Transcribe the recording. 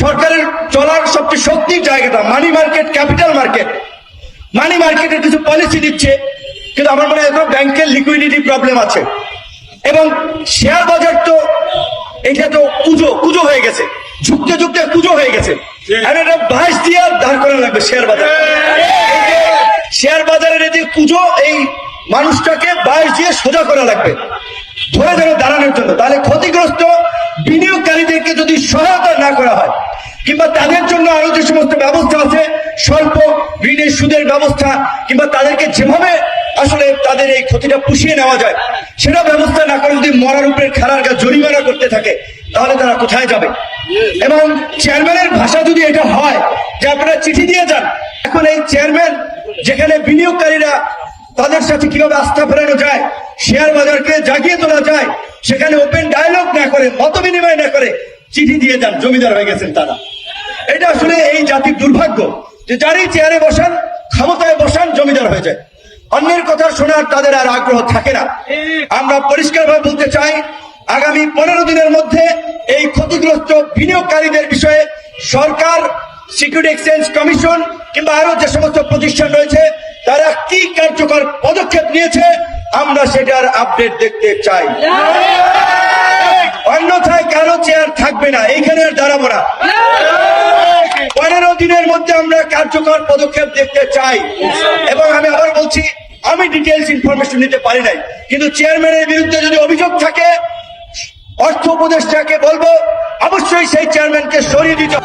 সরকারের চলার সবচেয়ে শক্তির জায়গাটা money market capital market money মার্কেটের কিছু পলিসি দিচ্ছে কিন্তু আমার মনে হয় এখন ব্যাংকের লিকুইডিটি প্রবলেম আছে। এবং শেয়ার বাজার তো এটা তো পুজো পুজো হয়ে গেছে। ঝুঁকতে ঝুঁকতে পুজো হয়ে গেছে। আর এটা দিয়ে দাঁড় করা লাগবে শেয়ার বাজার। শেয়ার বাজারের এই যে পুজো এই মানুষটাকে বাইশ দিয়ে সোজা করা লাগবে। ধরে ধরে দাঁড়ানোর জন্য তাহলে বিনিয়োগকারীদেরকে যদি সহায়তা না করা হয়, কিংবা তাদের জন্য আরও যে সমস্ত ব্যবস্থা আছে, স্বল্প ঋণের সুদের ব্যবস্থা, কিংবা তাদেরকে যেভাবে আসলে তাদের এই ক্ষতিটা পুষিয়ে নেওয়া যায় সেটা ব্যবস্থা না করে যদি মরার উপরে খেলার গা জরিমানা করতে থাকে, তাহলে তারা কোথায় যাবে? এবং চেয়ারম্যানের ভাষা যদি এটা হয়, যে আপনারা চিঠি দিয়ে যান, এখন এই চেয়ারম্যান, যেখানে বিনিয়োগকারীরা তাদের সাথে কীভাবে আস্থা ফেরানো যায়, শেয়ার বাজারকে জাগিয়ে তোলা যায়, সেখানে ওপেন ডায়লগ না করে মত চিঠি দিয়ে যান, জমিদার হয়ে গেছেন তারা। এটা আসলে এই জাতির দুর্ভাগ্য যে যারই চেয়ারে বসান, ক্ষমতায় বসান, জমিদার হয়ে যায়। অন্যের কথা শোনার তাদের আর আগ্রহ থাকে না। আমরা পরিষ্কারভাবে বলতে চাই, আগামী পনেরো দিনের মধ্যে এই ক্ষতিগ্রস্ত বিনিয়োগকারীদের বিষয়ে সরকার সিকিউরিটি এক্সচেঞ্জ কমিশন কিংবা আরও যে সমস্ত প্রতিষ্ঠান রয়েছে, তারা কি কার্যকর পদক্ষেপ নিয়েছে, আমরা সেটার আপডেট দেখতে চাই। চেয়ার থাকবে না, এখানে আর দাঁড়াবো না। পনেরো দিনের মধ্যে আমরা কার্যকর পদক্ষেপ দেখতে চাই। এবং আমি আবার বলছি, আমি ডিটেলস ইনফরমেশন নিতে পারি নাই। কিন্তু চেয়ারম্যানের বিরুদ্ধে যদি অভিযোগ থাকে, অর্থ উপদেষ্টাকে বলব, অবশ্যই সেই চেয়ারম্যানকে সরিয়ে দিতে।